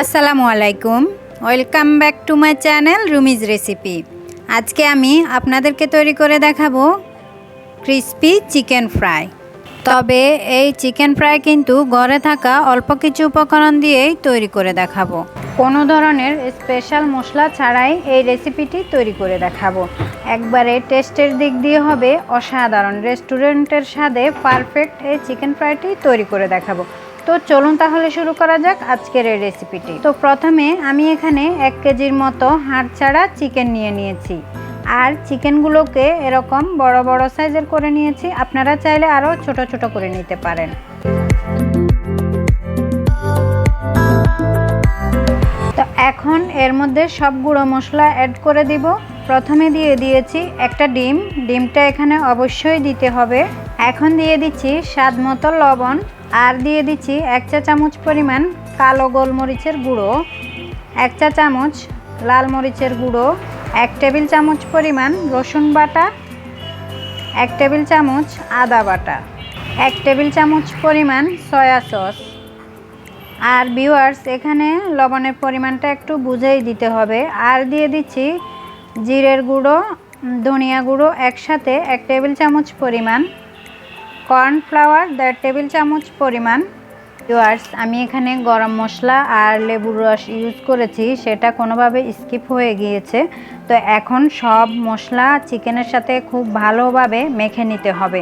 আসসালামু আলাইকুম। Welcome back to my channel Rumi's recipe আজকে আমি আপনাদেরকে তৈরি করে দেখাবো ক্রিস্পি চিকেন ফ্রাই তবে এই চিকেন ফ্রাই কিন্তু ঘরে থাকা অল্প কিছু উপকরণ দিয়েই তৈরি করে দেখাবো। কোনো ধরনের স্পেশাল মশলা ছাড়াই এই রেসিপিটি তৈরি করে দেখাবো। একবারে টেস্টের দিক দিয়ে হবে অসাধারণ রেস্টুরেন্টের স্বাদে পারফেক্ট এই চিকেন ফ্রাইটি তৈরি করে দেখাবো। তো চলুন তাহলে শুরু করা যাক আজকের এই রেসিপিটি তো প্রথমে আমি এখানে এক কেজির মতো হাড় ছাড়া চিকেন নিয়ে নিয়েছি। আর চিকেনগুলোকে এরকম বড় বড় সাইজের করে নিয়েছি। আপনারা চাইলে আরও ছোট ছোট করে নিতে পারেন। তো এখন এর মধ্যে সব গুঁড়ো মশলা অ্যাড করে দিব। প্রথমে দিয়ে দিয়েছি একটা ডিম। ডিমটা এখানে অবশ্যই দিতে হবে। এখন দিয়ে দিচ্ছি স্বাদ মতো লবণ। আর দিয়ে দিচ্ছি এক চা চামচ পরিমাণ কালো গোলমরিচের গুঁড়ো, এক চা চামচ লাল মরিচের গুঁড়ো, এক টেবিল চামচ পরিমাণ রসুন বাটা, এক টেবিল চামচ আদা বাটা, এক টেবিল চামচ পরিমাণ সয়া সস। আর ভিউয়ার্স, এখানে লবণের পরিমাণটা একটু বুঝেই দিতে হবে। আর দিয়ে দিচ্ছি জিরের গুঁড়ো, ধনিয়া গুঁড়ো একসাথে এক টেবিল চামচ পরিমাণ কর্নফ্লাওয়ার দেড় টেবিল চামচ পরিমাণ। ভিউয়ার্স, আমি এখানে গরম মশলা আর লেবুর রস ইউজ করেছি, সেটা কোনোভাবে স্কিপ হয়ে গিয়েছে। তো এখন সব মশলা চিকেনের সাথে খুব ভালোভাবে মেখে নিতে হবে।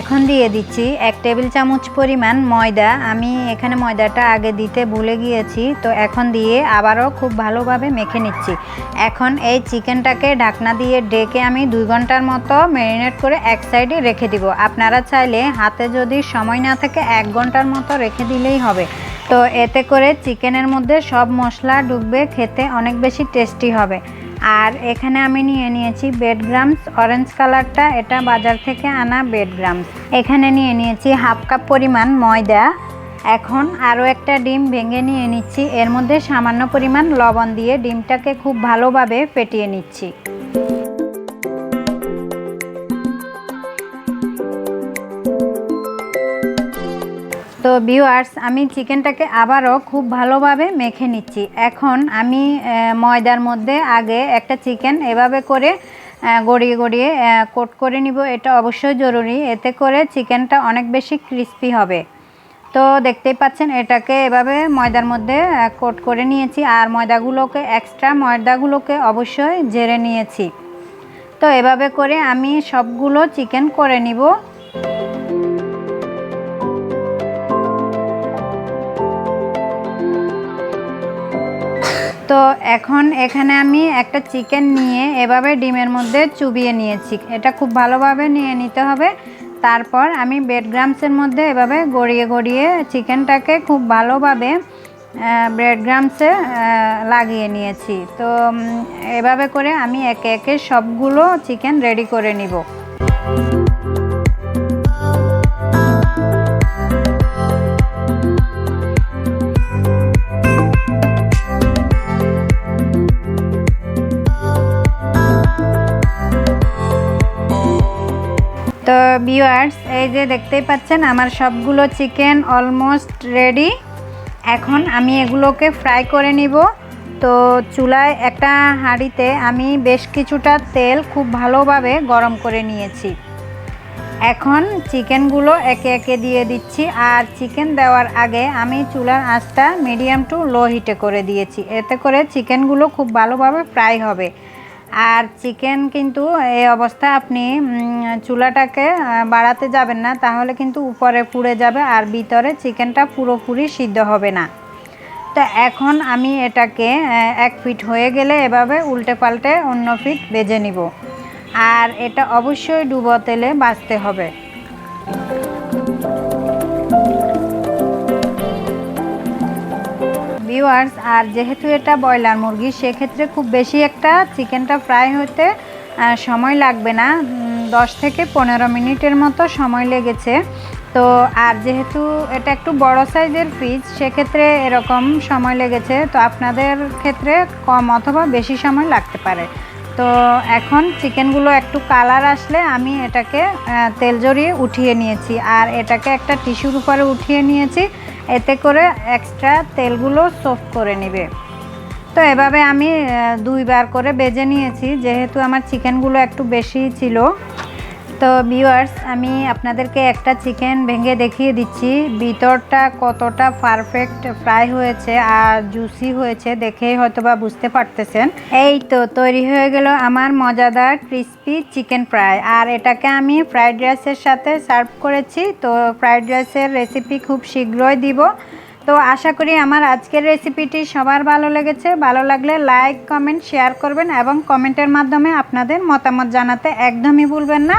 এখন দিয়ে দিচ্ছি এক টেবিল চামচ পরিমাণ ময়দা। আমি এখানে ময়দাটা আগে দিতে ভুলে গিয়েছি, তো এখন দিয়ে আবারও খুব ভালোভাবে মেখে নিচ্ছি। এখন এই চিকেনটাকে ঢাকনা দিয়ে ডেকে আমি দুই ঘণ্টার মতো ম্যারিনেট করে এক সাইডে রেখে দিব। আপনারা চাইলে হাতে যদি সময় না থাকে এক ঘণ্টার মতো রেখে দিলেই হবে। তো এতে করে চিকেনের মধ্যে সব মশলা ডুববে খেতে অনেক বেশি টেস্টি হবে। আর এখানে আমি নিয়ে নিয়েছি বেড গ্রামস অরেঞ্জ কালারটা এটা বাজার থেকে আনা বেড গ্রামস এখানে নিয়ে নিয়েছি হাফ কাপ পরিমাণ ময়দা। এখন আরও একটা ডিম ভেঙে নিয়ে নিচ্ছি। এর মধ্যে সামান্য পরিমাণ লবণ দিয়ে ডিমটাকে খুব ভালোভাবে ফেটিয়ে নিচ্ছি। তো ভিউয়ার্স আমি চিকেনটাকে আবারও খুব ভালোভাবে মেখে নিচ্ছি। এখন আমি ময়দার মধ্যে আগে একটা চিকেন এভাবে করে গড়িয়ে গড়িয়ে কোট করে নিব। এটা অবশ্যই জরুরি। এতে করে চিকেনটা অনেক বেশি ক্রিস্পি হবে। তো দেখতেই পাচ্ছেন, এটাকে এভাবে ময়দার মধ্যে কোট করে নিয়েছি। আর ময়দাগুলোকে এক্সট্রা ময়দাগুলোকে অবশ্যই জেরে নিয়েছি। তো এভাবে করে আমি সবগুলো চিকেন করে নিব। তো এখন এখানে আমি একটা চিকেন নিয়ে এভাবে ডিমের মধ্যে চুবিয়ে নিয়েছি। এটা খুব ভালোভাবে নিয়ে নিতে হবে। তারপর আমি বেড গ্রামসের মধ্যে এভাবে গড়িয়ে গড়িয়ে চিকেনটাকে খুব ভালোভাবে ব্রেড গ্রামসে লাগিয়ে নিয়েছি। তো এভাবে করে আমি একে একে সবগুলো চিকেন রেডি করে নিব। তো ভিউয়ার্স এই যে দেখতেই পাচ্ছেন, আমার সবগুলো চিকেন অলমোস্ট রেডি এখন আমি এগুলোকে ফ্রাই করে নিব। তো চুলায় একটা হাঁড়িতে আমি বেশ কিছুটা তেল খুব ভালোভাবে গরম করে নিয়েছি। এখন চিকেনগুলো একে একে দিয়ে দিচ্ছি। আর চিকেন দেওয়ার আগে আমি চুলার আঁচটা মিডিয়াম টু লো হিটে করে দিয়েছি। এতে করে চিকেনগুলো খুব ভালোভাবে ফ্রাই হবে। আর চিকেন কিন্তু এই অবস্থায় আপনি চুলাটাকে বাড়াতে যাবেন না, তাহলে কিন্তু উপরে পুড়ে যাবে আর ভিতরে চিকেনটা পুরোপুরি সিদ্ধ হবে না। তো এখন আমি এটাকে এক ফিট হয়ে গেলে এভাবে উল্টে পাল্টে অন্য ফিট বেজে নিব। আর এটা অবশ্যই ডুবো তেলে বাঁচতে হবে। ভিউয়ার্স আর যেহেতু এটা ব্রয়লার মুরগি, সেক্ষেত্রে খুব বেশি একটা চিকেনটা ফ্রাই হতে সময় লাগবে না। দশ থেকে পনেরো মিনিটের মতো সময় লেগেছে। তো, আর যেহেতু এটা একটু বড় সাইজের ফ্রিজ সেক্ষেত্রে এরকম সময় লেগেছে। তো আপনাদের ক্ষেত্রে কম অথবা বেশি সময় লাগতে পারে। তো এখন চিকেনগুলো একটু কালার আসলে আমি এটাকে তেল জড়িয়ে উঠিয়ে নিয়েছি। আর এটাকে একটা টিস্যুর উপরে উঠিয়ে নিয়েছি, এতে করে এক্সট্রা তেলগুলো সোফ করে নেবে। তো এভাবে আমি দুইবার করে বেজে নিয়েছি, যেহেতু আমার চিকেনগুলো একটু বেশি ছিল। তো ভিউয়ার্স আমি আপনাদেরকে একটা চিকেন ভেঙে দেখিয়ে দিচ্ছি। ভিতরটা কতটা পারফেক্ট ফ্রাই হয়েছে আর জুসি হয়েছে দেখেই হয়তো বা বুঝতে পারতেছেন। এই তো তৈরি হয়ে গেল আমার মজাদার ক্রিস্পি চিকেন ফ্রাই আর এটাকে আমি ফ্রাইড রাইসের সাথে সার্ভ করেছি, তো ফ্রাইড রাইসের রেসিপি খুব শীঘ্রই দিব। তো আশা করি আমার আজকের রেসিপিটি সবার ভালো লেগেছে। ভালো লাগলে লাইক কমেন্ট শেয়ার করবেন এবং কমেন্টের মাধ্যমে আপনাদের মতামত জানাতে একদমই ভুলবেন না।